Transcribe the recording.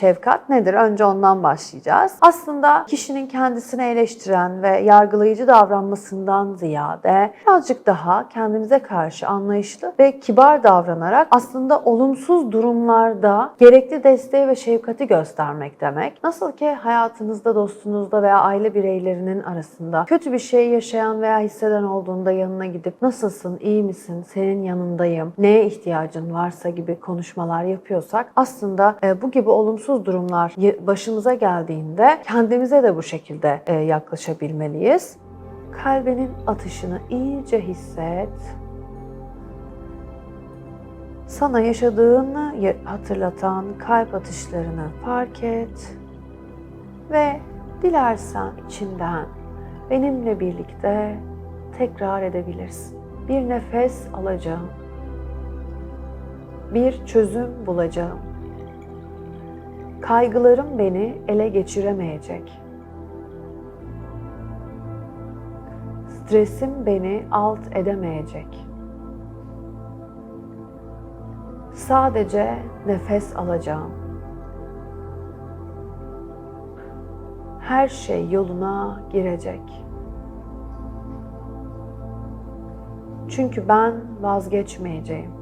şefkat nedir? Önce ondan başlayacağız. Aslında kişinin kendisini eleştiren ve yargılayıcı davranmasından ziyade birazcık daha kendimize karşı anlayışlı ve kibar davranarak aslında olumsuz durumlarda gerekli desteği ve şefkati göstermek demek. Nasıl ki hayatınızda, dostunuzda veya aile bireylerinin arasında kötü bir şey yaşayan veya hisseden olduğunda yanına gidip nasılsın, iyi misin, senin yanındayım, neye ihtiyacın varsa gibi konuşmalar yapıyorsak aslında e, bu gibi olumsuz durumlar y- başımıza geldiğinde kendimize de bu şekilde e, yaklaşabilmeliyiz. Kalbinin atışını iyice hisset. Sana yaşadığını ya- hatırlatan kalp atışlarını fark et ve dilersen içinden benimle birlikte tekrar edebilirsin. Bir nefes alacağım. Bir çözüm bulacağım. Kaygılarım beni ele geçiremeyecek. Stresim beni alt edemeyecek. Sadece nefes alacağım. Her şey yoluna girecek. Çünkü ben vazgeçmeyeceğim.